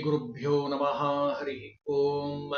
श्रीगुरुभ्यो नमः। हरिः ॐ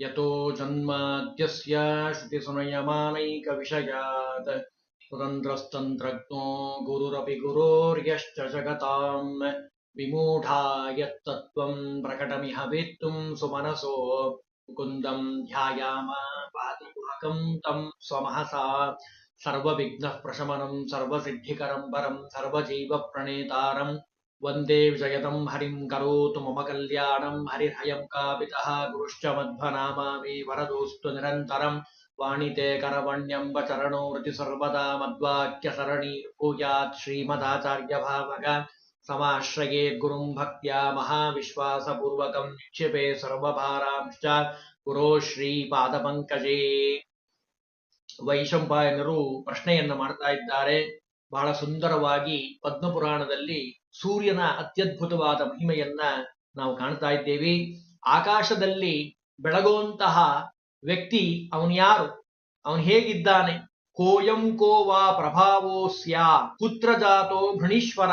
यतो जन्माद्यस्य श्रुतिसुनयमानैकविषयात् स्वतन्त्रस्तन्त्रज्ञो गुरुरपि गुरोर्यश्च जगताम्। विमूढा यत्तत्त्वम् प्रकटमिह वेत्तुम् सुमनसो। मुकुन्दम् ध्यायाम पादपुरकम् तम् स्वमहसा। सर्वविघ्नः प्रशमनम् सर्वसिद्धिकरम् परम् सर्वजीवप्रणेतारम्। ವಂದೇ ವಿಜಯದಂ ಹರಿಂ ಕರೋತು ಮಮ ಕಲ್ಯಾಣಂ ಹರಿರ್ಹಯಂ ಕಾಪಿತಃ ಗುರುಶ್ಚ ಮಧ್ವನಾಮಿ ವರದೋಸ್ತು ನಿರಂತರಂ ವಾಣಿತೆ ಕರವಣ್ಯಂಬ ಚರಣೋ ಸರ್ವದಾ ಮಧ್ವಾಕ್ಯ ಸರಣಿ ಪೂಜಾತ್ ಶ್ರೀಮದಾಚಾರ್ಯ ಭಾವಗ ಸಮಾಶ್ರಯೇ ಗುರುಂ ಭಕ್ತಿಯ ಮಹಾವಿಶ್ವಾಸಪೂರ್ವಕಂ ನಿಕ್ಷಿಪೆ ಸರ್ವಭಾರಾಂಶ್ಚ ಗುರೋ ಶ್ರೀ ಪಾದಪಂಕಜೇ ವೈಶಂಪಾಯನರು ಪ್ರಶ್ನೆಯನ್ನು ಮಾಡ್ತಾ ಇದ್ದಾರೆ. ಬಹಳ ಸುಂದರವಾಗಿ ಪದ್ಮಪುರಾಣದಲ್ಲಿ ಸೂರ್ಯನ ಅತ್ಯದ್ಭುತವಾದ ಮಹಿಮೆಯನ್ನ ನಾವು ಕಾಣ್ತಾ ಇದ್ದೇವೆ. ಆಕಾಶದಲ್ಲಿ ಬೆಳಗುವಂತಹ ವ್ಯಕ್ತಿ ಅವನು ಯಾರು? ಅವನು ಹೇಗಿದ್ದಾನೆ? ಕೋಯಂ ಕೋವಾ ಪ್ರಭಾವೋ ಸ್ಯಾ ಪುತ್ರ ಜಾತೋ ಭೃಣೀಶ್ವರ.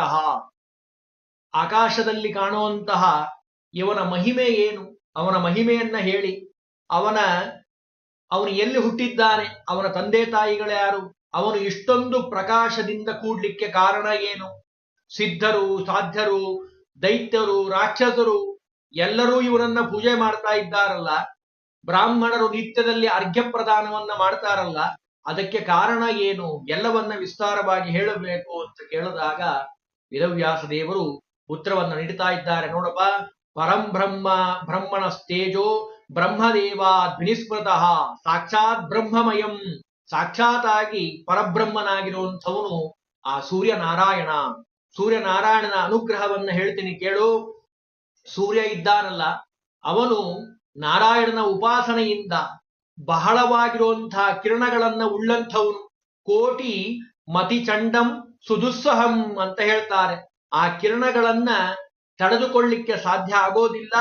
ಆಕಾಶದಲ್ಲಿ ಕಾಣುವಂತಹ ಇವನ ಮಹಿಮೆ ಏನು? ಅವನ ಮಹಿಮೆಯನ್ನ ಹೇಳಿ. ಅವನ, ಅವನು ಎಲ್ಲಿ ಹುಟ್ಟಿದ್ದಾನೆ? ಅವನ ತಂದೆ ತಾಯಿಗಳ್ಯಾರು ಅವನು ಇಷ್ಟೊಂದು ಪ್ರಕಾಶದಿಂದ ಕೂಡ್ಲಿಕ್ಕೆ ಕಾರಣ ಏನು? ಸಿದ್ಧರು, ಸಾಧ್ಯರು, ದೈತ್ಯರು, ರಾಕ್ಷಸರು ಎಲ್ಲರೂ ಇವರನ್ನ ಪೂಜೆ ಮಾಡ್ತಾ ಇದ್ದಾರಲ್ಲ, ಬ್ರಾಹ್ಮಣರು ನಿತ್ಯದಲ್ಲಿ ಅರ್ಘ್ಯ ಪ್ರದಾನವನ್ನ ಮಾಡ್ತಾರಲ್ಲ, ಅದಕ್ಕೆ ಕಾರಣ ಏನು? ಎಲ್ಲವನ್ನ ವಿಸ್ತಾರವಾಗಿ ಹೇಳಬೇಕು ಅಂತ ಕೇಳಿದಾಗ ವೇದವ್ಯಾಸ ದೇವರು ಪುತ್ರವನ್ನ ನೀಡ್ತಾ ಇದ್ದಾರೆ. ನೋಡಪ್ಪ, ಪರಂ ಬ್ರಹ್ಮ ಬ್ರಹ್ಮಣ ಸ್ತೇಜೋ ಬ್ರಹ್ಮದೇವ ಧ್ವನಿಸ್ಮೃತಃ ಸಾಕ್ಷಾತ್ ಬ್ರಹ್ಮಮಯಂ, ಸಾಕ್ಷಾತ್ತಾಗಿ ಪರಬ್ರಹ್ಮನಾಗಿರುವಂಥವನು ಆ ಸೂರ್ಯನಾರಾಯಣ. ಸೂರ್ಯನಾರಾಯಣನ ಅನುಗ್ರಹವನ್ನ ಹೇಳ್ತೀನಿ ಕೇಳು. ಸೂರ್ಯ ಇದ್ದಾನಲ್ಲ, ಅವನು ನಾರಾಯಣನ ಉಪಾಸನೆಯಿಂದ ಬಹಳವಾಗಿರುವಂತಹ ಕಿರಣಗಳನ್ನ ಉಳ್ಳಂಥವನು. ಕೋಟಿ ಮತಿಚಂಡಂ ಸುದುಸ್ಸಹಂ ಅಂತ ಹೇಳ್ತಾರೆ. ಆ ಕಿರಣಗಳನ್ನ ತಡೆದುಕೊಳ್ಳಿಕ್ಕೆ ಸಾಧ್ಯ ಆಗೋದಿಲ್ಲ.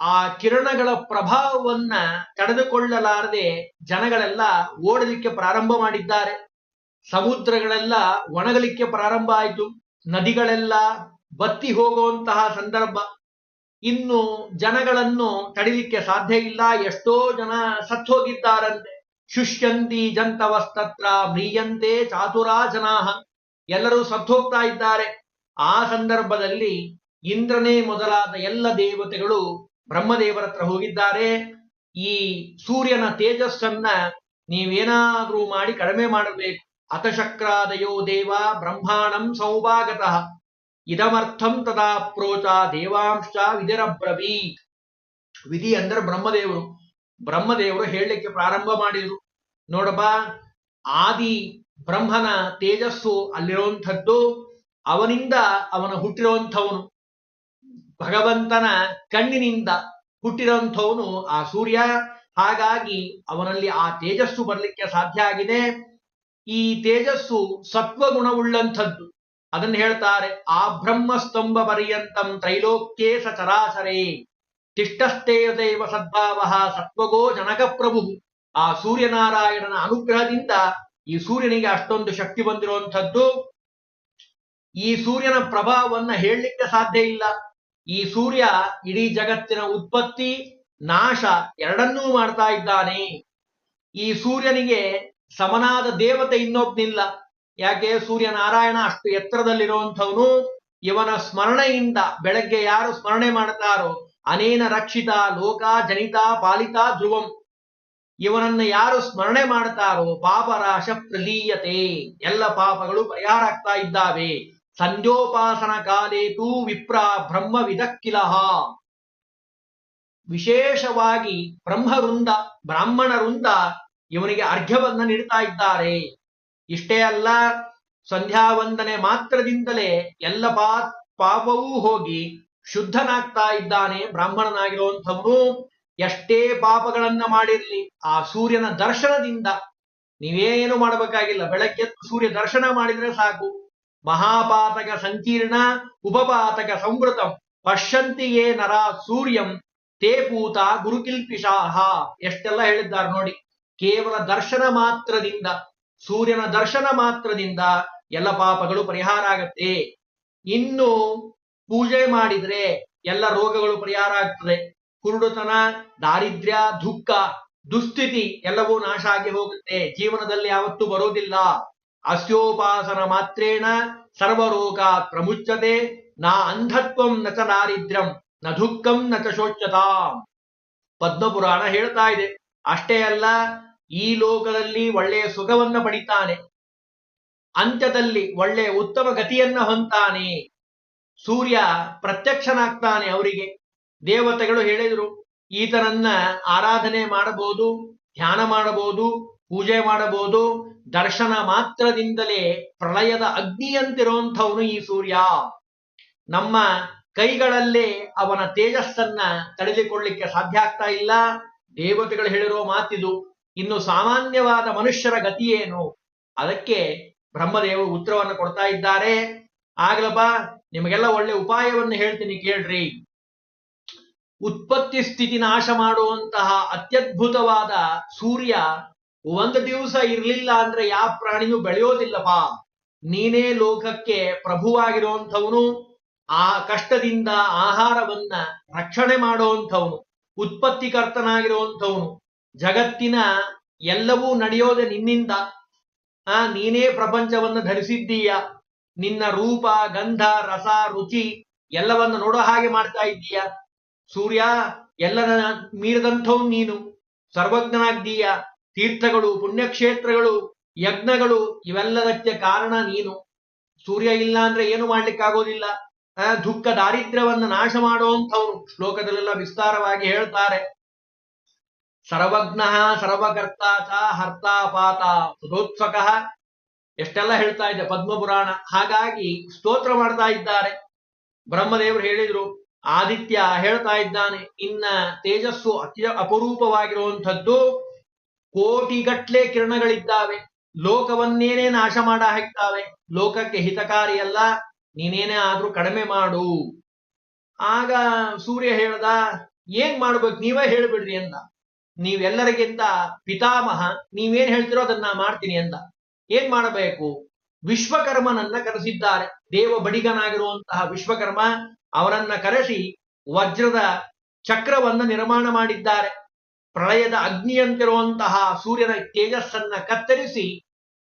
ಆ ಕಿರಣಗಳ ಪ್ರಭಾವವನ್ನ ತಡೆದುಕೊಳ್ಳಲಾರದೆ ಜನಗಳೆಲ್ಲ ಓಡಲಿಕ್ಕೆ ಪ್ರಾರಂಭ ಮಾಡಿದ್ದಾರೆ. ಸಮುದ್ರಗಳೆಲ್ಲ ಒಣಗಲಿಕ್ಕೆ ಪ್ರಾರಂಭ ಆಯಿತು. ನದಿಗಳೆಲ್ಲ ಬತ್ತಿ ಹೋಗುವಂತಹ ಸಂದರ್ಭ. ಇನ್ನು ಜನಗಳನ್ನು ತಡಿಲಿಕ್ಕೆ ಸಾಧ್ಯ ಇಲ್ಲ. ಎಷ್ಟೋ ಜನ ಸತ್ತೋಗಿದ್ದಾರಂತೆ. ಶುಷ್ಯಂತಿ ಜಂತವಸ್ತತ್ರ ಮ್ರಿಯಂತೆ ಚಾತುರಾ ಜನಾಹ ಎಲ್ಲರೂ ಸತ್ತೋಗ್ತಾ ಇದ್ದಾರೆ. ಆ ಸಂದರ್ಭದಲ್ಲಿ ಇಂದ್ರನೇ ಮೊದಲಾದ ಎಲ್ಲ ದೇವತೆಗಳು ಬ್ರಹ್ಮದೇವರ ಹತ್ರ ಹೋಗಿದ್ದಾರೆ. ಈ ಸೂರ್ಯನ ತೇಜಸ್ಸನ್ನ ನೀವೇನಾದ್ರೂ ಮಾಡಿ ಕಡಿಮೆ ಮಾಡಬೇಕು. ಅತಶಕ್ರಾದಯೋ ದೇವ ಬ್ರಹ್ಮಾಣಂ ಸೌಭಾಗತಃ ಇದಮರ್ಥಂ ತದಾ ಪ್ರೋಚ ದೇವಾಂಶ ವಿಧಿರಬ್ರವೀತ್ ವಿಧಿ ಅಂದ್ರೆ ಬ್ರಹ್ಮದೇವರು ಬ್ರಹ್ಮದೇವರು ಹೇಳಲಿಕ್ಕೆ ಪ್ರಾರಂಭ ಮಾಡಿದರು ನೋಡಪ್ಪ ಆದಿ ಬ್ರಹ್ಮನ ತೇಜಸ್ಸು ಅಲ್ಲಿರುವಂಥದ್ದು ಅವನಿಂದ ಅವನ ಹುಟ್ಟಿರುವಂಥವನು ಭಗವಂತನ ಕಣ್ಣಿನಿಂದ ಹುಟ್ಟಿರುವಂಥವನು ಆ ಸೂರ್ಯ ಹಾಗಾಗಿ ಅವನಲ್ಲಿ ಆ ತೇಜಸ್ಸು ಬರಲಿಕ್ಕೆ ಸಾಧ್ಯ ಆಗಿದೆ। ಈ ತೇಜಸ್ಸು ಸತ್ವಗುಣವುಳ್ಳಂಥದ್ದು. ಅದನ್ನು ಹೇಳ್ತಾರೆ, ಆ ಬ್ರಹ್ಮಸ್ತಂಭ ಪರ್ಯಂತಂ ತ್ರೈಲೋಕ್ಯೇ ತಿಷ್ಟಸ್ಥೇಯ ದೈವ ಸದ್ಭಾವ ಸತ್ವಗೋ ಜನಕ ಪ್ರಭು. ಆ ಸೂರ್ಯನಾರಾಯಣನ ಅನುಗ್ರಹದಿಂದ ಈ ಸೂರ್ಯನಿಗೆ ಅಷ್ಟೊಂದು ಶಕ್ತಿ ಬಂದಿರುವಂಥದ್ದು. ಈ ಸೂರ್ಯನ ಪ್ರಭಾವವನ್ನ ಹೇಳಲಿಕ್ಕೆ ಸಾಧ್ಯ ಇಲ್ಲ. ಈ ಸೂರ್ಯ ಇಡೀ ಜಗತ್ತಿನ ಉತ್ಪತ್ತಿ, ನಾಶ ಎರಡನ್ನೂ ಮಾಡ್ತಾ ಇದ್ದಾನೆ. ಈ ಸೂರ್ಯನಿಗೆ ಸಮನಾದ ದೇವತೆ ಇನ್ನೊಬ್ನಿಲ್ಲ. ಯಾಕೆ? ಸೂರ್ಯ ನಾರಾಯಣ ಅಷ್ಟು ಎತ್ತರದಲ್ಲಿರುವಂಥವನು. ಇವನ ಸ್ಮರಣೆಯಿಂದ ಬೆಳಗ್ಗೆ ಯಾರು ಸ್ಮರಣೆ ಮಾಡ್ತಾರೋ? ಅನೇನ ರಕ್ಷಿತ, ಲೋಕ, ಜನಿತ, ಪಾಲಿತ, ಧ್ರುವಂ. ಇವನನ್ನ ಯಾರು ಸ್ಮರಣೆ ಮಾಡ್ತಾರೋ? ಪಾಪರಾಶ ಪ್ರಲೀಯತೆ ಎಲ್ಲ ಪಾಪಗಳು ಪರಿಹಾರ ಆಗ್ತಾ ಇದ್ದಾವೆ. ಸಂಧ್ಯೋಪಾಸನ ಕಾಲೇತು ವಿಪ್ರ ಬ್ರಹ್ಮ ವಿದಕ್ಕಿಲಹ. ವಿಶೇಷವಾಗಿ ಬ್ರಹ್ಮವೃಂದ ಬ್ರಾಹ್ಮಣ ವೃಂದ ಇವನಿಗೆ ಅರ್ಘ್ಯವನ್ನ ನೀಡ್ತಾ ಇದ್ದಾರೆ. ಇಷ್ಟೇ ಅಲ್ಲ ಸಂಧ್ಯಾ ವಂದನೆ ಮಾತ್ರದಿಂದಲೇ ಎಲ್ಲ ಪಾ ಪಾಪವೂ ಹೋಗಿ ಶುದ್ಧನಾಗ್ತಾ ಇದ್ದಾನೆ, ಬ್ರಾಹ್ಮಣನಾಗಿರುವಂಥವನು. ಎಷ್ಟೇ ಪಾಪಗಳನ್ನ ಮಾಡಿರಲಿ, ಆ ಸೂರ್ಯನ ದರ್ಶನದಿಂದ ನೀವೇನು ಮಾಡಬೇಕಾಗಿಲ್ಲ. ಬೆಳಗ್ಗೆ ಸೂರ್ಯ ದರ್ಶನ ಮಾಡಿದ್ರೆ ಸಾಕು. ಮಹಾಪಾತಕ ಸಂಕೀರ್ಣ, ಉಪಪಾತಕ ಸಂವೃತಂ. ಪಶ್ಯಂತಿಯೇ ನರ ಸೂರ್ಯಂ, ತೇ ಪೂತ ಗುರುಕಿಲ್ಪಿಷಾಹ. ಎಷ್ಟೆಲ್ಲ ಹೇಳಿದ್ದಾರೆ ನೋಡಿ. ಕೇವಲ ದರ್ಶನ ಮಾತ್ರದಿಂದ, ಸೂರ್ಯನ ದರ್ಶನ ಮಾತ್ರದಿಂದ ಎಲ್ಲ ಪಾಪಗಳು ಪರಿಹಾರ ಆಗತ್ತೆ. ಇನ್ನು ಪೂಜೆ ಮಾಡಿದ್ರೆ ಎಲ್ಲ ರೋಗಗಳು ಪರಿಹಾರ ಆಗ್ತದೆ. ಕುರುಡುತನ, ದಾರಿದ್ರ್ಯ, ದುಃಖ, ದುಸ್ಥಿತಿ ಎಲ್ಲವೂ ನಾಶ ಆಗಿ ಹೋಗುತ್ತೆ. ಜೀವನದಲ್ಲಿ ಯಾವತ್ತೂ ಬರೋದಿಲ್ಲ. ಅಸ್ಯೋಪಾಸನ ಮಾತ್ರೇಣ ಸರ್ವರೋಗ ಪ್ರಮುಚ್ಚತೆ ನಾ ಅಂಧತ್ವಂ ನ ಚ ದಾರಿದ್ರ್ಯಂ, ನ ದುಃಖಂ ನ ಚ ಶೋಚ್ಯತಾ. ಪದ್ಮಪುರಾಣ ಹೇಳ್ತಾ ಇದೆ. ಅಷ್ಟೇ ಅಲ್ಲ ಈ ಲೋಕದಲ್ಲಿ ಒಳ್ಳೆಯ ಸುಖವನ್ನ ಪಡಿತಾನೆ. ಅಂತ್ಯದಲ್ಲಿ ಒಳ್ಳೆಯ ಉತ್ತಮ ಗತಿಯನ್ನ ಹೊಂತಾನೆ ಸೂರ್ಯ ಪ್ರತ್ಯಕ್ಷನಾಗ್ತಾನೆ ಅವರಿಗೆ. ದೇವತೆಗಳು ಹೇಳಿದರು, ಈತನನ್ನ ಆರಾಧನೆ ಮಾಡಬಹುದು, ಧ್ಯಾನ ಮಾಡಬಹುದು, ಪೂಜೆ ಮಾಡಬಹುದು, ದರ್ಶನ ಮಾತ್ರದಿಂದಲೇ ಪ್ರಳಯದ ಅಗ್ನಿಯಂತಿರುವಂಥವನು ಈ ಸೂರ್ಯ. ನಮ್ಮ ಕೈಗಳಲ್ಲೇ ಅವನ ತೇಜಸ್ಸನ್ನ ತಡೆದುಕೊಳ್ಳಿಕ್ಕೆ ಸಾಧ್ಯ ಆಗ್ತಾ ಇಲ್ಲ. ದೇವತೆಗಳು ಹೇಳಿರೋ ಮಾತಿದು ಇನ್ನು ಸಾಮಾನ್ಯವಾದ ಮನುಷ್ಯರ ಗತಿಯೇನು? ಅದಕ್ಕೆ ಬ್ರಹ್ಮದೇವರು ಉತ್ತರವನ್ನು ಕೊಡ್ತಾ ಇದ್ದಾರೆ. ಆಗ್ಲಪ್ಪ, ನಿಮಗೆಲ್ಲ ಒಳ್ಳೆ ಉಪಾಯವನ್ನು ಹೇಳ್ತೀನಿ ಕೇಳ್ರಿ. ಉತ್ಪತ್ತಿ ಸ್ಥಿತಿ ನಾಶ ಮಾಡುವಂತಹ ಅತ್ಯದ್ಭುತವಾದ ಸೂರ್ಯ ಒಂದು ದಿವಸ ಇರಲಿಲ್ಲ ಅಂದ್ರೆ ಯಾವ ಪ್ರಾಣಿನೂ ಬೆಳೆಯೋದಿಲ್ಲಪ್ಪ. ನೀನೇ ಲೋಕಕ್ಕೆ ಪ್ರಭುವಾಗಿರುವಂಥವನು. ಆ ಕಷ್ಟದಿಂದ ಆಹಾರವನ್ನ ರಕ್ಷಣೆ ಮಾಡುವಂಥವನು. ಉತ್ಪತ್ತಿಕರ್ತನಾಗಿರುವಂಥವನು. ಜಗತ್ತಿನ ಎಲ್ಲವೂ ನಡೆಯೋದೆ ನಿನ್ನಿಂದ. ಆ, ನೀನೇ ಪ್ರಪಂಚವನ್ನು ಧರಿಸಿದ್ದೀಯ. ನಿನ್ನ ರೂಪ, ಗಂಧ, ರಸ, ರುಚಿ ಎಲ್ಲವನ್ನು ನೋಡೋ ಹಾಗೆ ಮಾಡ್ತಾ ಇದ್ದೀಯ. ಸೂರ್ಯ ಎಲ್ಲರ ಮೀರಿದಂಥವ್ ನೀನು. ಸರ್ವಜ್ಞನಾಗ್ದೀಯ. ತೀರ್ಥಗಳು, ಪುಣ್ಯಕ್ಷೇತ್ರಗಳು, ಯಜ್ಞಗಳು ಇವೆಲ್ಲದಕ್ಕೆ ಕಾರಣ ನೀನು. ಸೂರ್ಯ ಇಲ್ಲ ಅಂದ್ರೆ ಏನು ಮಾಡ್ಲಿಕ್ಕಾಗೋದಿಲ್ಲ. ದುಃಖ, ದಾರಿದ್ರ್ಯವನ್ನು ನಾಶ ಮಾಡುವಂಥವ್ರು ಶ್ಲೋಕದಲ್ಲೆಲ್ಲ ವಿಸ್ತಾರವಾಗಿ ಹೇಳ್ತಾರೆ. ಸರ್ವಜ್ಞ ಸರ್ವಕರ್ತ ಚ ಹರ್ತಾಪಾತ ಸುಧೋತ್ಸಕ. ಎಷ್ಟೆಲ್ಲ ಹೇಳ್ತಾ ಇದೆ ಪದ್ಮಪುರಾಣ. ಹಾಗಾಗಿ ಸ್ತೋತ್ರ ಮಾಡ್ತಾ ಇದ್ದಾರೆ. ಬ್ರಹ್ಮದೇವರು ಹೇಳಿದ್ರು, ಆದಿತ್ಯ ಹೇಳ್ತಾ ಇದ್ದಾನೆ, ಇನ್ನ ತೇಜಸ್ಸು ಅತಿ ಅಪರೂಪವಾಗಿರುವಂಥದ್ದು ಕೋಟಿಗಟ್ಲೆ ಕಿರಣಗಳಿದ್ದಾವೆ. ಲೋಕವನ್ನೇನೇ ನಾಶ ಮಾಡ ಹಾಕ್ತಾವೆ. ಲೋಕಕ್ಕೆ ಹಿತಕಾರಿಯಲ್ಲ ನೀನೇನೇ ಆದ್ರೂ ಕಡಿಮೆ ಮಾಡು. ಆಗ ಸೂರ್ಯ ಹೇಳ್ದ, ಏನ್ ಮಾಡ್ಬೇಕು? ನೀವೇ ಹೇಳ್ಬಿಡ್ರಿ ಅಂದ. ನೀವೆಲ್ಲರಿಗಿಂತ ಪಿತಾಮಹ, ನೀವೇನ್ ಹೇಳ್ತಿರೋ ಅದನ್ನ ಮಾಡ್ತೀನಿ ಅಂದ ಏನ್ ಮಾಡಬೇಕು? ವಿಶ್ವಕರ್ಮನನ್ನ ಕರೆಸಿದ್ದಾರೆ. ದೇವ ಬಡಿಗನಾಗಿರುವಂತಹ ವಿಶ್ವಕರ್ಮ ಅವರನ್ನ ಕರೆಸಿ ವಜ್ರದ ಚಕ್ರವನ್ನ ನಿರ್ಮಾಣ ಮಾಡಿದ್ದಾರೆ. ಪ್ರಳಯದ ಅಗ್ನಿಯಂತಿರುವಂತಹ ಸೂರ್ಯನ ತೇಜಸ್ಸನ್ನ ಕತ್ತರಿಸಿ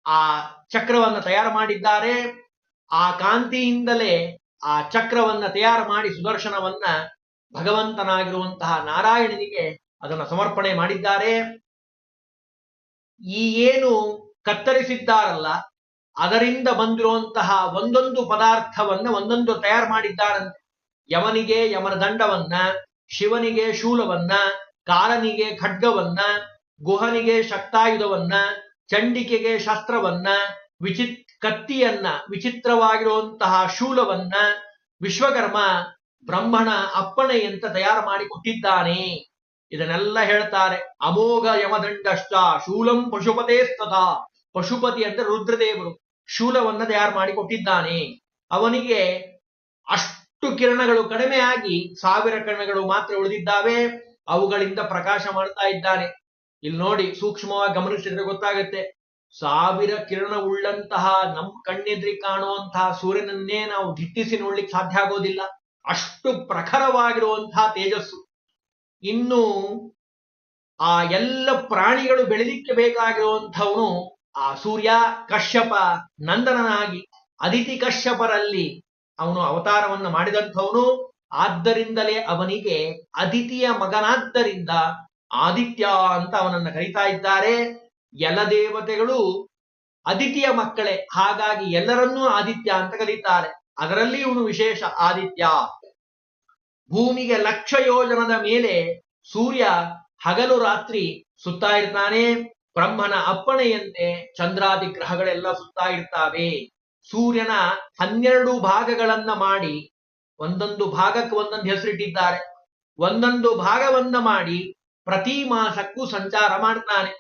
ಆ ಚಕ್ರವನ್ನ ತಯಾರು ಮಾಡಿದ್ದಾರೆ. ಆ ಕಾಂತಿಯಿಂದಲೇ ಆ ಚಕ್ರವನ್ನ ತಯಾರು ಮಾಡಿ ಸುದರ್ಶನವನ್ನ ಭಗವಂತನಾಗಿರುವಂತಹ ನಾರಾಯಣನಿಗೆ ಅದನ್ನ ಸಮರ್ಪಣೆ ಮಾಡಿದ್ದಾರೆ. ಈ ಏನು ಕತ್ತರಿಸಿದ್ದಾರಲ್ಲ, ಅದರಿಂದ ಬಂದಿರುವಂತಹ ಒಂದೊಂದು ಪದಾರ್ಥವನ್ನ ಒಂದೊಂದು ತಯಾರು ಮಾಡಿದ್ದಾರಂತೆ. ಯಮನಿಗೆ ಯಮನ ದಂಡವನ್ನ, ಶಿವನಿಗೆ ಶೂಲವನ್ನ, ಕಾಲನಿಗೆ ಖಡ್ಗವನ್ನ, ಗುಹನಿಗೆ ಶಕ್ತಾಯುಧವನ್ನ, ಚಂಡಿಕೆಗೆ ಶಸ್ತ್ರವನ್ನ, ವಿಚಿತ್, ಕತ್ತಿಯನ್ನ, ವಿಚಿತ್ರವಾಗಿರುವಂತಹ ಶೂಲವನ್ನ ವಿಶ್ವಕರ್ಮ ಬ್ರಹ್ಮಣ ಅಪ್ಪಣೆಯಂತ ತಯಾರು ಮಾಡಿ ಕೊಟ್ಟಿದ್ದಾನೆ ಇದನ್ನೆಲ್ಲ ಹೇಳ್ತಾರೆ. ಅಮೋಘ ಯಮದಂಡಷ್ಟ ಶೂಲಂ ಪಶುಪತೇಸ್ತತ ಪಶುಪತಿ ಅಂದ್ರೆ ರುದ್ರದೇವರು. ಶೂಲವನ್ನ ತಯಾರು ಮಾಡಿ ಕೊಟ್ಟಿದ್ದಾನೆ ಅವನಿಗೆ ಅಷ್ಟು ಕಿರಣಗಳು ಕಡಿಮೆ ಆಗಿ ಸಾವಿರ ಕಿರಣಗಳು ಮಾತ್ರ ಉಳಿದಿದ್ದಾವೆ. ಅವುಗಳಿಂದ ಪ್ರಕಾಶ ಮಾಡ್ತಾ ಇದ್ದಾನೆ. ಇಲ್ಲಿ ನೋಡಿ ಸೂಕ್ಷ್ಮವಾಗಿ ಗಮನಿಸಿದ್ರೆ ಗೊತ್ತಾಗುತ್ತೆ. ಸಾವಿರ ಕಿರಣ ಉಳ್ಳಂತಹ ನಮ್ ಕಣ್ಣೆದ್ರಿ ಕಾಣುವಂತಹ ಸೂರ್ಯನನ್ನೇ ನಾವು ದಿಟ್ಟಿಸಿ ನೋಡ್ಲಿಕ್ಕೆ ಸಾಧ್ಯ ಆಗೋದಿಲ್ಲ. ಅಷ್ಟು ಪ್ರಖರವಾಗಿರುವಂತಹ ತೇಜಸ್ಸು. ಇನ್ನು ಆ ಎಲ್ಲ ಪ್ರಾಣಿಗಳು ಬೆಳಿಲಿಕ್ಕೆ ಬೇಕಾಗಿರುವಂಥವನು ಆ ಸೂರ್ಯ, ಕಶ್ಯಪ, ನಂದನನಾಗಿ ಅದಿತಿ ಕಶ್ಯಪರಲ್ಲಿ ಅವನು ಅವತಾರವನ್ನು ಮಾಡಿದಂಥವನು. ಆದ್ದರಿಂದಲೇ ಅವನಿಗೆ ಅದಿತಿಯ ಮಗನಾದ್ದರಿಂದ ಆದಿತ್ಯ ಅಂತ ಅವನನ್ನ ಕರೀತಾ ಇದ್ದಾರೆ. ಎಲ್ಲ ದೇವತೆಗಳು ಅದಿತಿಯ ಮಕ್ಕಳೇ, ಹಾಗಾಗಿ ಎಲ್ಲರನ್ನೂ ಆದಿತ್ಯ ಅಂತ ಕರೀತಾರೆ. ಅದರಲ್ಲಿ ಇವನು ವಿಶೇಷ ಆದಿತ್ಯ. ಭೂಮಿಗೆ ಲಕ್ಷ ಯೋಜನದ ಮೇಲೆ ಸೂರ್ಯ ಹಗಲು ರಾತ್ರಿ ಸುತ್ತಾ ಇರ್ತಾನೆ, ಬ್ರಹ್ಮನ ಅಪ್ಪಣೆಯಂತೆ ಚಂದ್ರಾದಿ ಗ್ರಹಗಳೆಲ್ಲ ಸುತ್ತಾ ಇರ್ತಾವೆ. ಸೂರ್ಯನ ಹನ್ನೆರಡು ಭಾಗಗಳನ್ನ ಮಾಡಿ, ಒಂದೊಂದು ಭಾಗಕ್ಕೆ ಒಂದೊಂದು ಹೆಸರಿಟ್ಟಿದ್ದಾರೆ. ಒಂದೊಂದು ಭಾಗವನ್ನ ಮಾಡಿ ಪ್ರತಿ ಮಾಸಕ್ಕೂ ಸಂಚಾರ ಮಾಡ್ತಾನೆ.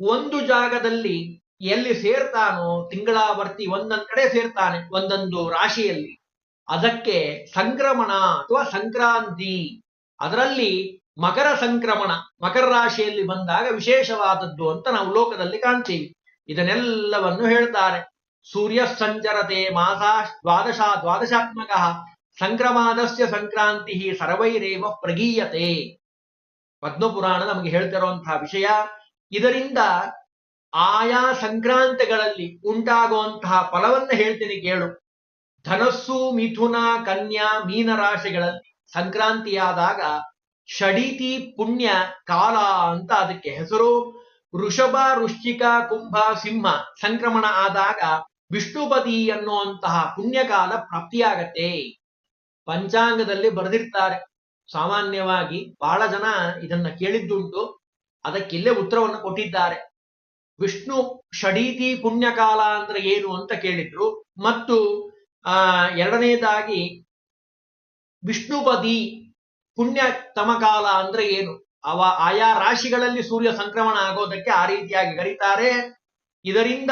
ಒಂದು ಜಾಗದಲ್ಲಿ ಎಲ್ಲಿ ಸೇರ್ತಾನೋ, ತಿಂಗಳಾವರ್ತಿ ಒಂದೊಂದ್ ಕಡೆ ಸೇರ್ತಾನೆ, ಒಂದೊಂದು ರಾಶಿಯಲ್ಲಿ. ಅದಕ್ಕೆ ಸಂಕ್ರಮಣ ಅಥವಾ ಸಂಕ್ರಾಂತಿ. ಅದರಲ್ಲಿ ಮಕರ ಸಂಕ್ರಮಣ, ಮಕರ ರಾಶಿಯಲ್ಲಿ ಬಂದಾಗ ವಿಶೇಷವಾದದ್ದು ಅಂತ ನಾವು ಲೋಕದಲ್ಲಿ ಕಾಣ್ತೀವಿ. ಇದನ್ನೆಲ್ಲವನ್ನು ಹೇಳ್ತಾರೆ. ಸೂರ್ಯ ಸಂಚರತೆ ಮಾಸ ದ್ವಾದಶ ದ್ವಾದಶಾತ್ಮಕ ಸಂಕ್ರಮಾದಸ್ಯ ಸಂಕ್ರಾಂತಿ ಸರ್ವೈರೇವ ಪ್ರಗೀಯತೆ. ಪದ್ಮಪುರಾಣ ನಮಗೆ ಹೇಳ್ತಿರುವಂತಹ ವಿಷಯ. ಇದರಿಂದ ಆಯಾ ಸಂಕ್ರಾಂತಿಗಳಲ್ಲಿ ಉಂಟಾಗುವಂತಹ ಫಲವನ್ನ ಹೇಳ್ತೀನಿ ಕೇಳು. ಧನಸ್ಸು, ಮಿಥುನ, ಕನ್ಯಾ ಮೀನ ರಾಶಿಗಳಲ್ಲಿ ಸಂಕ್ರಾಂತಿಯಾದಾಗ ಷಡೀತಿ ಪುಣ್ಯ ಕಾಲ ಅಂತ ಅದಕ್ಕೆ ಹೆಸರು. ವೃಷಭ, ವೃಶ್ಚಿಕ, ಕುಂಭ, ಸಿಂಹ ಸಂಕ್ರಮಣ ಆದಾಗ ವಿಷ್ಣುಪತಿ ಅನ್ನುವಂತಹ ಪುಣ್ಯಕಾಲ ಪ್ರಾಪ್ತಿಯಾಗತ್ತೆ. ಪಂಚಾಂಗದಲ್ಲಿ ಬರೆದಿರ್ತಾರೆ. ಸಾಮಾನ್ಯವಾಗಿ ಬಹಳ ಜನ ಇದನ್ನ ಕೇಳಿದ್ದುಂಟು. ಅದಕ್ಕಿಲ್ಲೇ ಉತ್ತರವನ್ನು ಕೊಟ್ಟಿದ್ದಾರೆ. ವಿಷ್ಣು ಷಡೀತಿ ಪುಣ್ಯಕಾಲ ಅಂದ್ರೆ ಏನು ಅಂತ ಕೇಳಿದ್ರು. ಮತ್ತು ಆ, ಎರಡನೇದಾಗಿ ವಿಷ್ಣುಪದಿ ಪುಣ್ಯ ಕಾಲ ಅಂದ್ರೆ ಏನು? ಅವ ಆಯಾ ರಾಶಿಗಳಲ್ಲಿ ಸೂರ್ಯ ಸಂಕ್ರಮಣ ಆಗೋದಕ್ಕೆ ಆ ರೀತಿಯಾಗಿ ಕರೀತಾರೆ. ಇದರಿಂದ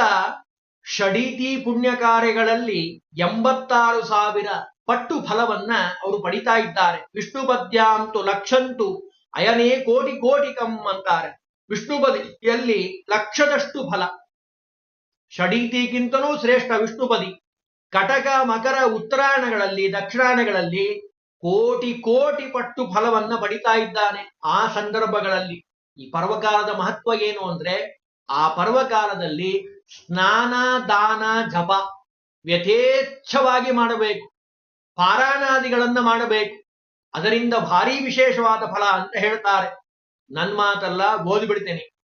ಷಡೀತಿ ಪುಣ್ಯ ಕಾರ್ಯಗಳಲ್ಲಿ ಎಂಬತ್ತಾರು ಸಾವಿರ ಪಟ್ಟು ಫಲವನ್ನ ಅವರು ಪಡಿತಾ ಇದ್ದಾರೆ. ವಿಷ್ಣುಪದ್ಯಾಂತು ಲಕ್ಷಂತು ಅಯನೇ ಕೋಟಿ ಕೋಟಿಕಂ ಅಂತಾರೆ. ವಿಷ್ಣುಪದಿಯಲ್ಲಿ ಲಕ್ಷದಷ್ಟು ಫಲ. ಷಡೀತಿಗಿಂತಲೂ ಶ್ರೇಷ್ಠ ವಿಷ್ಣುಪದಿ. ಕಟಕ, ಮಕರ, ಉತ್ತರಾಯಣಗಳಲ್ಲಿ, ದಕ್ಷಿಣಾಯಣಗಳಲ್ಲಿ ಕೋಟಿ ಕೋಟಿ ಪಟ್ಟು ಫಲವನ್ನ ಪಡಿತಾ ಇದ್ದಾನೆ ಆ ಸಂದರ್ಭಗಳಲ್ಲಿ. ಈ ಪರ್ವಕಾಲದ ಮಹತ್ವ ಏನು ಅಂದ್ರೆ ಆ ಪರ್ವಕಾಲದಲ್ಲಿ ಸ್ನಾನ, ದಾನ, ಜಪ ವ್ಯಥೇಚ್ಛವಾಗಿ ಮಾಡಬೇಕು. ಪಾರಾಯಣಾದಿಗಳನ್ನ ಮಾಡಬೇಕು. ಅದರಿಂದ ಭಾರಿ ವಿಶೇಷವಾದ ಫಲ ಅಂತ ಹೇಳ್ತಾರೆ. ನನ್ ಮಾತಲ್ಲ ಓದ್ಬಿಡ್ತೇನೆ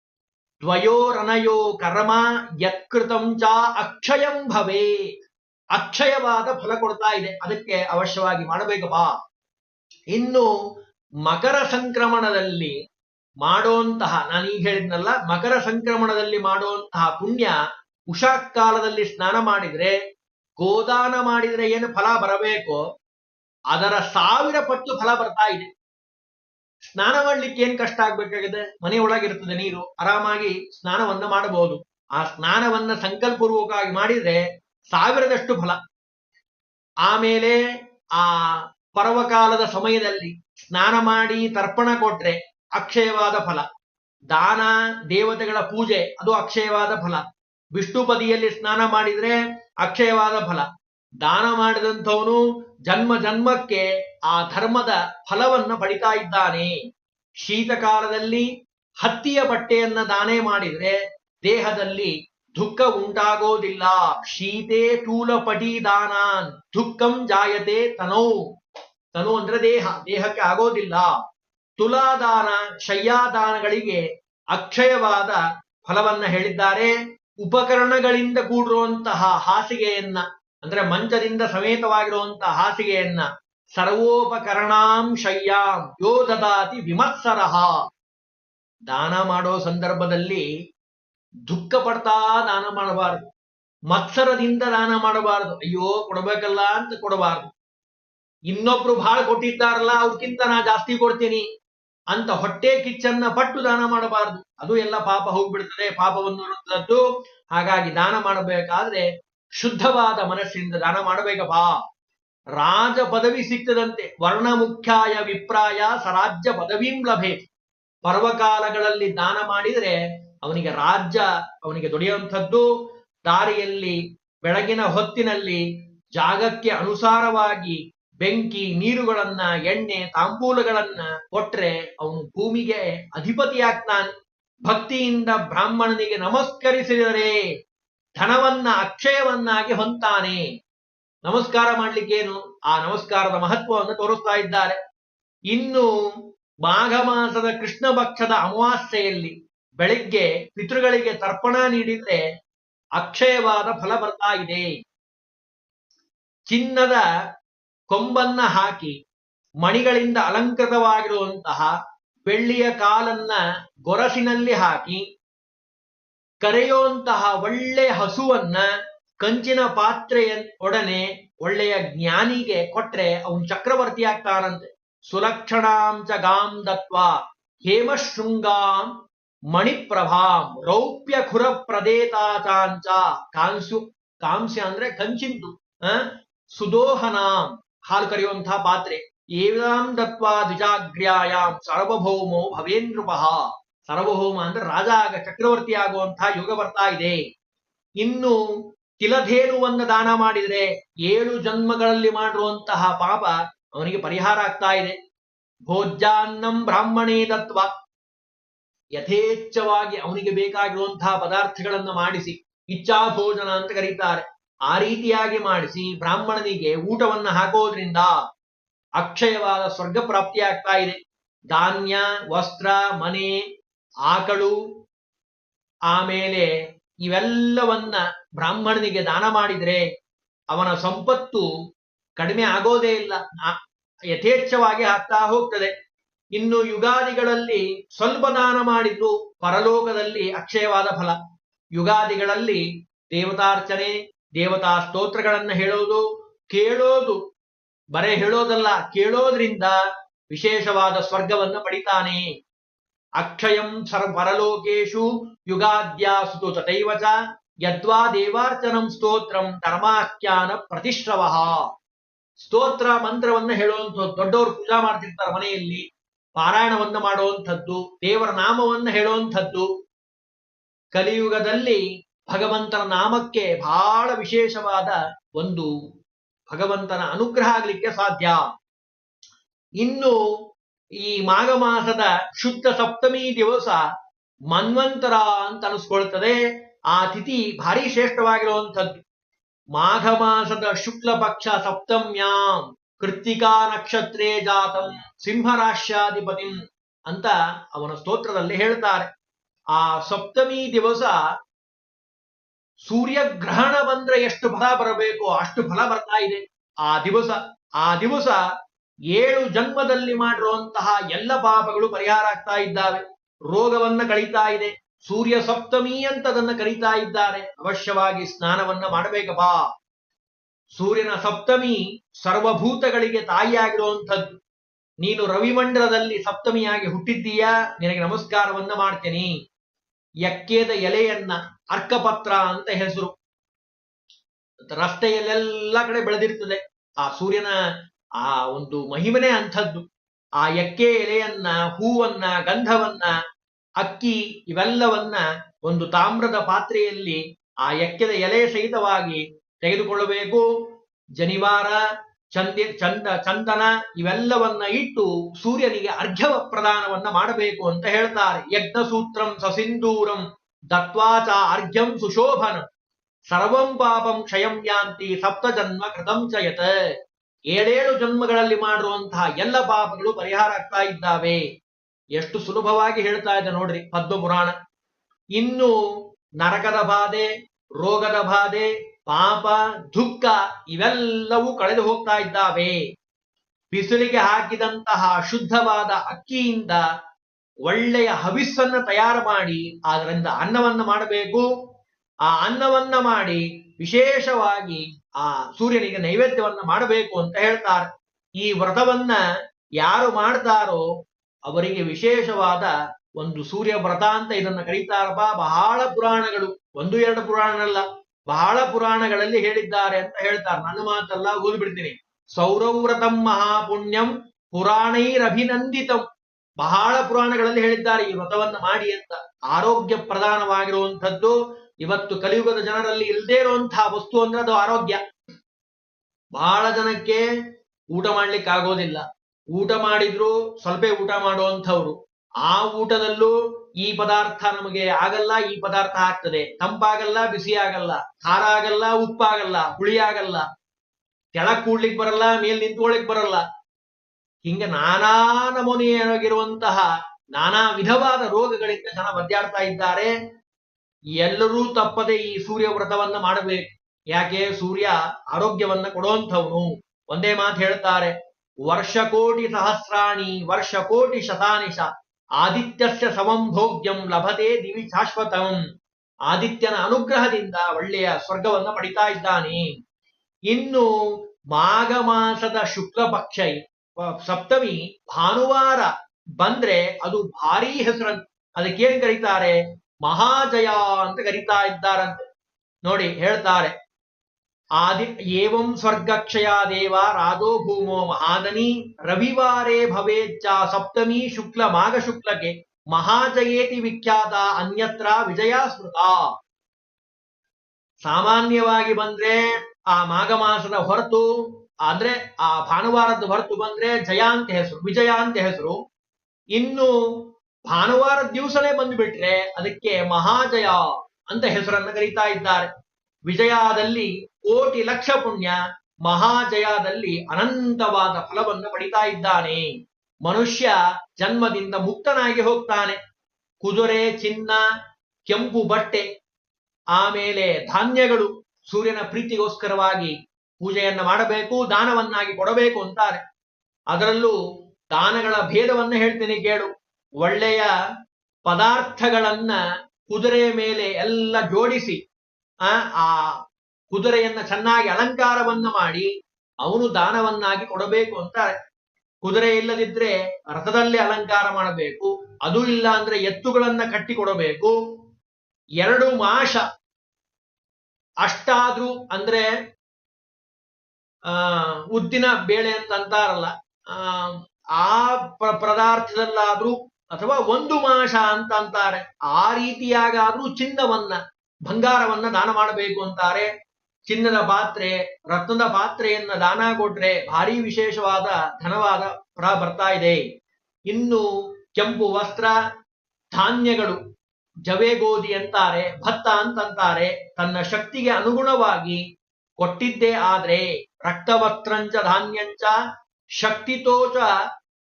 ದ್ವಯೋರನಯೋ ಕರ್ಮ ಯತ್ಕೃತಂ ಚ ಅಕ್ಷಯಂ ಭವೇ ಅಕ್ಷಯವಾದ ಫಲ ಕೊಡ್ತಾ ಇದೆ. ಅದಕ್ಕೆ ಅವಶ್ಯವಾಗಿ ಮಾಡಬೇಕಪ್ಪ ಇನ್ನು ಮಕರ ಸಂಕ್ರಮಣದಲ್ಲಿ ಮಾಡುವಂತಹ ನಾನು ಈಗ ಹೇಳಿದ್ನಲ್ಲ, ಮಕರ ಸಂಕ್ರಮಣದಲ್ಲಿ ಮಾಡುವಂತಹ ಪುಣ್ಯ ಉಷಾಕಾಲದಲ್ಲಿ ಸ್ನಾನ ಮಾಡಿದ್ರೆ, ಗೋದಾನ ಮಾಡಿದ್ರೆ ಏನು ಫಲ ಬರಬೇಕೋ, ಅದರ ಸಾವಿರ ಪಟ್ಟು ಫಲ ಬರ್ತಾ ಇದೆ. ಸ್ನಾನ ಮಾಡ್ಲಿಕ್ಕೆ ಏನ್ ಕಷ್ಟ ಆಗ್ಬೇಕಾಗಿದೆ? ಮನೆ ಒಳಗಿರ್ತದೆ ನೀರು. ಆರಾಮಾಗಿ ಸ್ನಾನವನ್ನ ಮಾಡಬಹುದು. ಆ ಸ್ನಾನವನ್ನ ಸಂಕಲ್ಪಪೂರ್ವಕವಾಗಿ ಮಾಡಿದ್ರೆ ಸಾವಿರದಷ್ಟು ಫಲ. ಆಮೇಲೆ ಆ ಪರ್ವಕಾಲದ ಸಮಯದಲ್ಲಿ ಸ್ನಾನ ಮಾಡಿ ತರ್ಪಣ ಕೊಟ್ರೆ ಅಕ್ಷಯವಾದ ಫಲ. ದಾನ, ದೇವತೆಗಳ ಪೂಜೆ, ಅದು ಅಕ್ಷಯವಾದ ಫಲ. ವಿಷ್ಣುಪದಿಯಲ್ಲಿ ಸ್ನಾನ ಮಾಡಿದ್ರೆ ಅಕ್ಷಯವಾದ ಫಲ. ದಾನ ಮಾಡಿದಂಥವನು ಜನ್ಮ ಜನ್ಮಕ್ಕೆ ಆ ಧರ್ಮದ ಫಲವನ್ನ ಪಡಿತಾ ಇದ್ದಾನೆ. ಶೀತಕಾಲದಲ್ಲಿ ಹತ್ತಿಯ ಬಟ್ಟೆಯನ್ನ ದಾನೇ ಮಾಡಿದ್ರೆ ದೇಹದಲ್ಲಿ ದುಃಖ ಉಂಟಾಗೋದಿಲ್ಲ. ಶೀತೆ ತೂಲ ದಾನಾನ್ ದುಃಖಂ ಜಾಯತೆ ತನೋ. ತನು ಅಂದ್ರೆ ದೇಹ, ದೇಹಕ್ಕೆ ಆಗೋದಿಲ್ಲ. ತುಲಾದಾನ, ಶಯ್ಯಾದಾನಗಳಿಗೆ ಅಕ್ಷಯವಾದ ಫಲವನ್ನ ಹೇಳಿದ್ದಾರೆ. ಉಪಕರಣಗಳಿಂದ ಕೂಡಿರುವಂತಹ ಹಾಸಿಗೆಯನ್ನ, ಅಂದ್ರೆ ಮಂಚದಿಂದ ಸಮೇತವಾಗಿರುವಂತಹ ಹಾಸಿಗೆಯನ್ನ, ಸರ್ವೋಪಕರಣಾಂ ಶಯ್ಯಾಂ, ಯೋ ದದಾತಿ ವಿಮತ್ಸರಹ ದಾನ ಮಾಡೋ ಸಂದರ್ಭದಲ್ಲಿ ದುಃಖ ಪಡ್ತಾ ದಾನ ಮಾಡಬಾರದು. ಮತ್ಸರದಿಂದ ದಾನ ಮಾಡಬಾರದು. ಅಯ್ಯೋ, ಕೊಡಬೇಕಲ್ಲ ಅಂತ ಕೊಡಬಾರದು. ಇನ್ನೊಬ್ರು ಬಹಳ ಕೊಟ್ಟಿದ್ದಾರಲ್ಲ ಅವ್ರಕ್ಕಿಂತ ನಾ ಜಾಸ್ತಿ ಕೊಡ್ತೀನಿ ಅಂತ ಹೊಟ್ಟೆ ಕಿಚ್ಚನ್ನ ಪಟ್ಟು ದಾನ ಮಾಡಬಾರದು. ಅದು ಎಲ್ಲ ಪಾಪ ಹೋಗ್ಬಿಡ್ತದೆ, ಪಾಪವನ್ನು ಹಾಗಾಗಿ ದಾನ ಮಾಡಬೇಕಾದ್ರೆ ಶುದ್ಧವಾದ ಮನಸ್ಸಿನಿಂದ ದಾನ ಮಾಡಬೇಕಪ್ಪ. ರಾಜ ಪದವಿ ಸಿಕ್ತದಂತೆ. ವರ್ಣ ಮುಖ್ಯಾಯ ವಿಪ್ರಾಯ ಸರಾಜ್ಯ ಪದವೀಂ ಲಭೆ. ಪರ್ವಕಾಲಗಳಲ್ಲಿ ದಾನ ಮಾಡಿದ್ರೆ ಅವನಿಗೆ ರಾಜ್ಯ, ಅವನಿಗೆ ದೊರೆಯುವಂಥದ್ದು ದಾರಿಯಲ್ಲಿ, ಬೆಳಗಿನ ಹೊತ್ತಿನಲ್ಲಿ ಜಾಗಕ್ಕೆ ಅನುಸಾರವಾಗಿ ಬೆಂಕಿ, ನೀರುಗಳನ್ನ, ಎಣ್ಣೆ, ತಾಂಬೂಲಗಳನ್ನ ಕೊಟ್ರೆ ಅವನು ಭೂಮಿಗೆ ಅಧಿಪತಿಯಾಗ್ತಾನೆ. ಭಕ್ತಿಯಿಂದ ಬ್ರಾಹ್ಮಣನಿಗೆ ನಮಸ್ಕರಿಸಿದರೆ ಧನವನ್ನ, ಅಕ್ಷಯವನ್ನಾಗಿ ಹೊಂತಾನೆ ನಮಸ್ಕಾರ ಮಾಡ್ಲಿಕ್ಕೇನು? ಆ ನಮಸ್ಕಾರದ ಮಹತ್ವವನ್ನು ತೋರಿಸ್ತಾ ಇದ್ದಾರೆ. ಇನ್ನು ಮಾಘ ಮಾಸದ ಕೃಷ್ಣ ಪಕ್ಷದ ಅಮಾವಾಸ್ಯೆಯಲ್ಲಿ ಬೆಳಿಗ್ಗೆ ಪಿತೃಗಳಿಗೆ ತರ್ಪಣ ನೀಡಿದ್ರೆ ಅಕ್ಷಯವಾದ ಫಲ ಬರ್ತಾ ಇದೆ. ಚಿನ್ನದ ಕೊಂಬನ್ನ ಹಾಕಿ ಮಣಿಗಳಿಂದ ಅಲಂಕೃತವಾಗಿರುವಂತಹ ಬೆಳ್ಳಿಯ ಕಾಲನ್ನ ಗೊರಸಿನಲ್ಲಿ ಹಾಕಿ ಕರೆಯುವಂತಹ ಒಳ್ಳೆಯ ಹಸುವನ್ನ ಕಂಚಿನ ಪಾತ್ರೆಯ ಒಡನೆ ಒಳ್ಳೆಯ ಜ್ಞಾನಿಗೆ ಕೊಟ್ರೆ ಅವನು ಚಕ್ರವರ್ತಿ ಆಗ್ತಾನಂತೆ ಸುಲಕ್ಷಣಾಂಚ ಗಾಂ ದತ್ವ ಹೇಮಶೃಂಗಾಂ ಮಣಿಪ್ರಭಾಂ ರೌಪ್ಯ ಖುರ ಪ್ರದೇತಾಚಾಂಚ ಕಾಂಸು, ಕಾಂಸ್ಯ ಅಂದ್ರೆ ಕಂಚಿಂದು, ಆ? ಸುದೋಹನಾಂ, ಹಾಲು ಕರೆಯುವಂತಹ ಪಾತ್ರೆ. ಏವಾಂ ದತ್ವ ದ್ವಿಜಾಗ್ರ್ಯಾಯಾಮ್ ಸಾರ್ವಭೌಮೋ ಭವೇಂದ್ರಪಃ. ಸಾರ್ವಭೌಮ ಅಂದ್ರೆ ರಾಜ ಆಗ ಚಕ್ರವರ್ತಿ ಆಗುವಂತಹ ಯುಗ ಬರ್ತಾ ಇದೆ. ಇನ್ನು ತಿಲಧೇನುವನ್ನು ದಾನ ಮಾಡಿದರೆ ಏಳು ಜನ್ಮಗಳಲ್ಲಿ ಮಾಡಿರುವಂತಹ ಪಾಪ ಅವನಿಗೆ ಪರಿಹಾರ ಆಗ್ತಾ ಇದೆ. ಭೋಜ್ಯಾನ್ನಂ ಬ್ರಾಹ್ಮಣೇ ದತ್ವ. ಯಥೇಚ್ಛವಾಗಿ ಅವನಿಗೆ ಬೇಕಾಗಿರುವಂತಹ ಪದಾರ್ಥಗಳನ್ನು ಮಾಡಿಸಿ, ಇಚ್ಛಾ ಭೋಜನ ಅಂತ ಕರೀತಾರೆ. ಆ ರೀತಿಯಾಗಿ ಮಾಡಿಸಿ ಬ್ರಾಹ್ಮಣನಿಗೆ ಊಟವನ್ನು ಹಾಕೋದ್ರಿಂದ ಅಕ್ಷಯವಾದ ಸ್ವರ್ಗ ಪ್ರಾಪ್ತಿಯಾಗ್ತಾ ಇದೆ. ಧಾನ್ಯ, ವಸ್ತ್ರ, ಮನೆ, ಆಕಳು, ಆಮೇಲೆ ಇವೆಲ್ಲವನ್ನ ಬ್ರಾಹ್ಮಣನಿಗೆ ದಾನ ಮಾಡಿದ್ರೆ ಅವನ ಸಂಪತ್ತು ಕಡಿಮೆ ಆಗೋದೇ ಇಲ್ಲ. ಯಥೇಚ್ಛವಾಗಿ ಹಾಕ್ತಾ ಹೋಗ್ತದೆ. ಇನ್ನು ಯುಗಾದಿಗಳಲ್ಲಿ ಸ್ವಲ್ಪ ದಾನ ಮಾಡಿದ್ದು ಪರಲೋಕದಲ್ಲಿ ಅಕ್ಷಯವಾದ ಫಲ. ಯುಗಾದಿಗಳಲ್ಲಿ ದೇವತಾರ್ಚನೆ, ದೇವತಾ ಸ್ತೋತ್ರಗಳನ್ನ ಹೇಳೋದು, ಕೇಳೋದು, ಬರೇ ಹೇಳೋದಲ್ಲ, ಕೇಳೋದ್ರಿಂದ ವಿಶೇಷವಾದ ಸ್ವರ್ಗವನ್ನ ಪಡಿತಾನೆ. ಅಕ್ಷಯಂ ಸರ್ ಪರಲೋಕೇಶು ಯುಗಾದ್ಯಾಸುತು ಸುತು ಚ ಯದ್ವಾ ದೇವಾರ್ಚನಂ ಸ್ತೋತ್ರಂ ಧರ್ಮಾಖ್ಯಾನ ಪ್ರತಿಶ್ರವಹ ಸ್ತೋತ್ರ ಮಂತ್ರವನ್ನ ಹೇಳುವಂಥದ್ದು ದೊಡ್ಡವರು ಪೂಜಾ ಮಾಡ್ತಿರ್ತಾರೆ ಮನೆಯಲ್ಲಿ. ಪಾರಾಯಣವನ್ನ ಮಾಡುವಂಥದ್ದು, ದೇವರ ನಾಮವನ್ನು ಹೇಳುವಂಥದ್ದು. ಕಲಿಯುಗದಲ್ಲಿ ಭಗವಂತನ ನಾಮಕ್ಕೆ ಬಹಳ ವಿಶೇಷವಾದ ಒಂದು ಭಗವಂತನ ಅನುಗ್ರಹ ಆಗಲಿಕ್ಕೆ ಸಾಧ್ಯ. ಇನ್ನು ಈ ಮಾಘ ಮಾಸದ ಶುದ್ಧ ಸಪ್ತಮಿ ದಿವಸ ಮನ್ವಂತರ ಅಂತ ಅನಿಸ್ಕೊಳ್ತದೆ. ಆ ತಿಥಿ ಭಾರಿ ಶ್ರೇಷ್ಠವಾಗಿರುವಂಥದ್ದು. ಮಾಘ ಮಾಸದ ಶುಕ್ಲ ಪಕ್ಷ ಸಪ್ತಮ್ಯಾಂ. ಕೃತ್ತಿಕಾ ನಕ್ಷತ್ರೇ ಜಾತಂ, ಸಿಂಹರಾಶ್ಯಾಧಿಪತಿಂ ಅಂತ ಅವನ ಸ್ತೋತ್ರದಲ್ಲಿ ಹೇಳ್ತಾರೆ. ಆ ಸಪ್ತಮಿ ದಿವಸ ಸೂರ್ಯಗ್ರಹಣ ಬಂದ್ರೆ ಎಷ್ಟು ಫಲ ಬರಬೇಕು, ಅಷ್ಟು ಫಲ ಬರ್ತಾ ಇದೆ. ಆ ದಿವಸ ಆ ದಿವಸ ಏಳು ಜನ್ಮದಲ್ಲಿ ಮಾಡಿರುವಂತಹ ಎಲ್ಲ ಪಾಪಗಳು ಪರಿಹಾರ ಆಗ್ತಾ ಇದ್ದಾವೆ. ರೋಗವನ್ನ ಕಳೀತಾ ಇದೆ. ಸೂರ್ಯ ಸಪ್ತಮಿ ಅಂತ ಅದನ್ನ ಕರೀತಾ ಇದ್ದಾರೆ. ಅವಶ್ಯವಾಗಿ ಸ್ನಾನವನ್ನ ಮಾಡಬೇಕಪ್ಪ. ಸೂರ್ಯನ ಸಪ್ತಮಿ ಸರ್ವಭೂತಗಳಿಗೆ ತಾಯಿಯಾಗಿರುವಂಥದ್ದು. ನೀನು ರವಿಮಂಡಲದಲ್ಲಿ ಸಪ್ತಮಿಯಾಗಿ ಹುಟ್ಟಿದ್ದೀಯಾ? ನಿನಗೆ ನಮಸ್ಕಾರವನ್ನ ಮಾಡ್ತೇನೆ. ಎಕ್ಕೇದ ಎಲೆಯನ್ನ ಅರ್ಕಪತ್ರ ಅಂತ ಹೆಸರು. ರಸ್ತೆಯಲ್ಲೆಲ್ಲ ಕಡೆ ಬೆಳೆದಿರ್ತದೆ. ಆ ಸೂರ್ಯನ ಆ ಒಂದು ಮಹಿಮನೆ ಅಂಥದ್ದು. ಆ ಎಕ್ಕೆ ಎಲೆಯನ್ನ, ಹೂವನ್ನ, ಗಂಧವನ್ನ, ಅಕ್ಕಿ ಇವೆಲ್ಲವನ್ನ ಒಂದು ತಾಮ್ರದ ಪಾತ್ರೆಯಲ್ಲಿ ಆ ಎಕ್ಕೆದ ಎಲೆ ಸಹಿತವಾಗಿ ತೆಗೆದುಕೊಳ್ಳಬೇಕು. ಜನಿವಾರ, ಚಂದಿ, ಚಂದ, ಚಂದನ ಇವೆಲ್ಲವನ್ನ ಇಟ್ಟು ಸೂರ್ಯನಿಗೆ ಅರ್ಘ್ಯ ಪ್ರದಾನವನ್ನ ಮಾಡಬೇಕು ಅಂತ ಹೇಳ್ತಾರೆ. ಯಜ್ಞ ಸೂತ್ರಂ ಸಸಿಂಧೂರಂ ದತ್ವಾಚ ಅರ್ಘ್ಯಂ ಸುಶೋಭನ. ಸರ್ವಂ ಪಾಪಂ ಕ್ಷಯಂ ಯಾಂತಿ ಸಪ್ತ ಜನ್ಮ ಕೃತಂ ಚಯತ ಏಳೇಳು ಜನ್ಮಗಳಲ್ಲಿ ಮಾಡಿರುವಂತಹ ಎಲ್ಲ ಪಾಪಗಳು ಪರಿಹಾರ ಆಗ್ತಾ ಇದ್ದಾವೆ. ಎಷ್ಟು ಸುಲಭವಾಗಿ ಹೇಳ್ತಾ ಇದೆ ನೋಡ್ರಿ ಪದ್ಮ ಪುರಾಣ ಇನ್ನು ನರಕದ ಬಾಧೆ, ರೋಗದ ಬಾಧೆ ಪಾಪ, ದುಃಖ ಇವೆಲ್ಲವೂ ಕಳೆದು ಹೋಗ್ತಾ ಇದ್ದಾವೆ. ಬಿಸಿಲಿಗೆ ಹಾಕಿದಂತಹ ಶುದ್ಧವಾದ ಅಕ್ಕಿಯಿಂದ ಒಳ್ಳೆಯ ಹವಿಸ್ಸನ್ನ ತಯಾರು ಮಾಡಿ ಅದರಿಂದ ಅನ್ನವನ್ನ ಮಾಡಬೇಕು. ಆ ಅನ್ನವನ್ನ ಮಾಡಿ ವಿಶೇಷವಾಗಿ ಆ ಸೂರ್ಯನಿಗೆ ನೈವೇದ್ಯವನ್ನ ಮಾಡಬೇಕು ಅಂತ ಹೇಳ್ತಾರೆ. ಈ ವ್ರತವನ್ನ ಯಾರು ಮಾಡ್ತಾರೋ ಅವರಿಗೆ ವಿಶೇಷವಾದ ಒಂದು ಸೂರ್ಯ ವ್ರತ ಅಂತ ಇದನ್ನ ಕರೀತಾರಪ್ಪ. ಬಹಳ ಪುರಾಣಗಳು, ಒಂದು, ಎರಡು ಪುರಾಣನಲ್ಲ ಬಹಳ ಪುರಾಣಗಳಲ್ಲಿ ಹೇಳಿದ್ದಾರೆ ಅಂತ ಹೇಳ್ತಾರೆ. ನನ್ನ ಮಾತಲ್ಲ ಓದ್ಬಿಡ್ತೀನಿ. ಸೌರವ್ರತಂ ಮಹಾಪುಣ್ಯಂ ಪುರಾಣೈರಭಿನಂದಿತಂ. ಬಹಳ ಪುರಾಣಗಳಲ್ಲಿ ಹೇಳಿದ್ದಾರೆ. ಈ ವ್ರತವನ್ನ ಮಾಡಿ ಅಂತ ಆರೋಗ್ಯ ಪ್ರಧಾನವಾಗಿರುವಂಥದ್ದು. ಇವತ್ತು ಕಲಿಯುಗದ ಜನರಲ್ಲಿ ಇಲ್ಲದೇ ಇರುವಂತಹ ವಸ್ತು ಅಂದ್ರೆ ಅದು ಆರೋಗ್ಯ. ಬಹಳ ಜನಕ್ಕೆ ಊಟ ಮಾಡ್ಲಿಕ್ಕೆ ಆಗೋದಿಲ್ಲ ಊಟ ಮಾಡಿದ್ರು ಸ್ವಲ್ಪ ಊಟ ಮಾಡುವಂಥವ್ರು. ಆ ಊಟದಲ್ಲೂ ಈ ಪದಾರ್ಥ ನಮಗೆ ಆಗಲ್ಲ, ಈ ಪದಾರ್ಥ ಆಗ್ತದೆ. ತಂಪಾಗಲ್ಲ ಬಿಸಿ ಆಗಲ್ಲ ಖಾರ ಆಗಲ್ಲ ಉಪ್ಪಾಗಲ್ಲ ಹುಳಿ ಆಗಲ್ಲ ಕೆಳಗ್ ಕೂಡ್ಲಿಕ್ ಬರಲ್ಲ, ಮೇಲ್ ನಿಂತ್ಕೊಳಿಕ್ ಬರಲ್ಲ. ಹಿಂಗ ನಾನಾ ನಮೂನೆಯಾಗಿರುವಂತಹ ನಾನಾ ವಿಧವಾದ ರೋಗಗಳಿಂದ ಜನ ಬದ್ದಾಡ್ತಾ ಇದ್ದಾರೆ. ಎಲ್ಲರೂ ತಪ್ಪದೆ ಈ ಸೂರ್ಯ ವ್ರತವನ್ನ ಮಾಡಬೇಕು. ಯಾಕೆ? ಸೂರ್ಯ ಆರೋಗ್ಯವನ್ನ ಕೊಡುವಂಥವನು. ಒಂದೇ ಮಾತು ಹೇಳ್ತಾರೆ ವರ್ಷ ಕೋಟಿ ಸಹಸ್ರಾಣಿ ವರ್ಷ ಕೋಟಿ ಶತಾನಿಶ. ಆದಿತ್ಯಸ್ಯ ಸಮಂ ಭೋಗ್ಯಂ ಲಭತೆ ದಿವಿ ಶಾಶ್ವತಂ. ಆದಿತ್ಯನ ಅನುಗ್ರಹದಿಂದ ಒಳ್ಳೆಯ ಸ್ವರ್ಗವನ್ನ ಪಡಿತಾ ಇದ್ದಾನೆ. ಇನ್ನು ಮಾಘ ಮಾಸದ ಸಪ್ತಮಿ ಭಾನುವಾರ ಬಂದ್ರೆ ಅದು ಭಾರೀ ಹೆಸರಂತೆ ಅದಕ್ಕೇನ್ ಕರೀತಾರೆ? ಮಹಾಜಯ ಅಂತ ಕರೀತಾ ಇದ್ದಾರಂತೆ. ನೋಡಿ ಹೇಳ್ತಾರೆ. ಆದಿ ಏವಂ ಸ್ವರ್ಗಕ್ಷಯ ದೇವ ರಾಜೋ ಭೂಮೋ ಮಹಾದನಿ ರವಿವಾರೇ ಭವೇಚ್ಚ ಸಪ್ತಮಿ ಶುಕ್ಲ ಮಾಘ ಶುಕ್ಲಕ್ಕೆ ಮಹಾಜಯೇತಿ ವಿಖ್ಯಾತ ಅನ್ಯತ್ರ ವಿಜಯ ಸ್ಮೃತ ಸಾಮಾನ್ಯವಾಗಿ ಬಂದ್ರೆ ಆ ಮಾಘ ಮಾಸದ ಹೊರತು ಅಂದ್ರೆ ಆ ಭಾನುವಾರದ ಹೊರತು ಬಂದ್ರೆ ಜಯ ಅಂತ ಹೆಸರು, ವಿಜಯ ಅಂತ ಹೆಸರು. ಇನ್ನು ಭಾನುವಾರ ದಿವಸನೇ ಬಂದ್ಬಿಟ್ರೆ ಅದಕ್ಕೆ ಮಹಾಜಯ ಅಂತ ಹೆಸರನ್ನು ಕರೀತಾ ಇದ್ದಾರೆ. ವಿಜಯದಲ್ಲಿ ಕೋಟಿ ಲಕ್ಷ ಪುಣ್ಯ, ಮಹಾಜಯಾದಲ್ಲಿ ಅನಂತವಾದ ಫಲವನ್ನು ಪಡಿತಾ ಇದ್ದಾನೆ. ಮನುಷ್ಯ ಜನ್ಮದಿಂದ ಮುಕ್ತನಾಗಿ ಹೋಗ್ತಾನೆ. ಕುದುರೆ, ಚಿನ್ನ, ಕೆಂಪು ಬಟ್ಟೆ, ಆಮೇಲೆ ಧಾನ್ಯಗಳು ಸೂರ್ಯನ ಪ್ರೀತಿಗೋಸ್ಕರವಾಗಿ ಪೂಜೆಯನ್ನ ಮಾಡಬೇಕು, ದಾನವನ್ನಾಗಿ ಕೊಡಬೇಕು ಅಂತಾರೆ. ಅದರಲ್ಲೂ ದಾನಗಳ ಭೇದವನ್ನು ಹೇಳ್ತೇನೆ ಕೇಳು. ಒಳ್ಳೆಯ ಪದಾರ್ಥಗಳನ್ನ ಕುದುರೆಯ ಮೇಲೆ ಎಲ್ಲ ಜೋಡಿಸಿ ಆ ಕುದುರೆಯನ್ನ ಚೆನ್ನಾಗಿ ಅಲಂಕಾರವನ್ನ ಮಾಡಿ ಅವನು ದಾನವನ್ನಾಗಿ ಕೊಡಬೇಕು ಅಂತ ಕುದುರೆ ಇಲ್ಲದಿದ್ರೆ ರಥದಲ್ಲಿ ಅಲಂಕಾರ ಮಾಡಬೇಕು. ಅದು ಇಲ್ಲ ಅಂದ್ರೆ ಎತ್ತುಗಳನ್ನ ಕಟ್ಟಿ ಕೊಡಬೇಕು ಎರಡು ಮಾಷ ಅಷ್ಟಾದ್ರೂ ಅಂದ್ರೆ, ಆ, ಉದ್ದಿನ ಬೇಳೆ ಅಂತ ಅಂತಾರಲ್ಲ, ಆ ಪದಾರ್ಥದಲ್ಲಾದ್ರೂ ಅಥವಾ ಒಂದು ಮಾಷ ಅಂತ ಅಂತಾರೆ. ಆ ರೀತಿಯಾಗಾದ್ರೂ ಚಿನ್ನವನ್ನ ಬಂಗಾರವನ್ನ ದಾನ ಮಾಡಬೇಕು ಅಂತಾರೆ. ಚಿನ್ನದ ಪಾತ್ರೆ, ರತ್ನದ ಪಾತ್ರೆಯನ್ನ ದಾನ ಕೊಟ್ರೆ ಭಾರಿ ವಿಶೇಷವಾದ ಧನವಾದ ಪ್ರ ಬರ್ತಾ ಇದೆ. ಇನ್ನು ಕೆಂಪು ವಸ್ತ್ರ, ಧಾನ್ಯಗಳು, ಜವೆ ಗೋಧಿ ಅಂತಾರೆ, ಭತ್ತ ಅಂತಂತಾರೆ. ತನ್ನ ಶಕ್ತಿಗೆ ಅನುಗುಣವಾಗಿ ಕೊಟ್ಟಿದ್ದೇ ಆದ್ರೆ ರಕ್ತವಸ್ತ್ರಂಚ ಧಾನ್ಯಂಚ ಶಕ್ತಿತೋಚ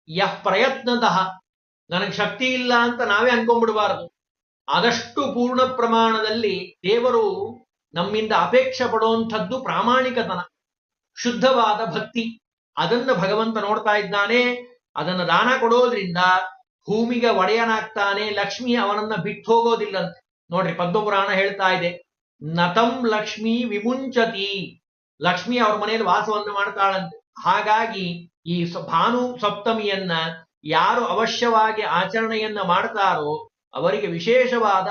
ಯ ಪ್ರಯತ್ನದ ನನಗೆ ಶಕ್ತಿ ಇಲ್ಲ ಅಂತ ನಾವೇ ಅನ್ಕೊಂಡ್ಬಿಡಬಾರದು. ಆದಷ್ಟು ಪೂರ್ಣ ಪ್ರಮಾಣದಲ್ಲಿ ದೇವರು ನಮ್ಮಿಂದ ಅಪೇಕ್ಷೆ ಪಡುವಂಥದ್ದು ಪ್ರಾಮಾಣಿಕತನ, ಶುದ್ಧವಾದ ಭಕ್ತಿ. ಅದನ್ನ ಭಗವಂತ ನೋಡ್ತಾ ಇದ್ದಾನೆ. ಅದನ್ನ ದಾನ ಕೊಡೋದ್ರಿಂದ ಭೂಮಿಗೆ ಒಡೆಯನಾಗ್ತಾನೆ. ಲಕ್ಷ್ಮಿ ಅವನನ್ನ ಬಿಟ್ಟು ಹೋಗೋದಿಲ್ಲಂತೆ. ನೋಡ್ರಿ ಪದ್ಮಪುರಾಣ ಹೇಳ್ತಾ ಇದೆ, ನತಂ ಲಕ್ಷ್ಮಿ ವಿಮುಂಚತಿ. ಲಕ್ಷ್ಮಿ ಅವ್ರ ಮನೆಯಲ್ಲಿ ವಾಸವನ್ನು ಮಾಡ್ತಾಳಂತೆ. ಹಾಗಾಗಿ ಈ ಭಾನು ಸಪ್ತಮಿಯನ್ನ ಯಾರು ಅವಶ್ಯವಾಗಿ ಆಚರಣೆಯನ್ನ ಮಾಡ್ತಾರೋ ಅವರಿಗೆ ವಿಶೇಷವಾದ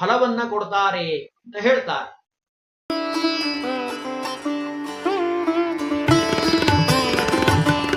ಫಲವನ್ನ ಕೊಡ್ತಾರೆ ಅಂತ ಹೇಳ್ತಾರೆ.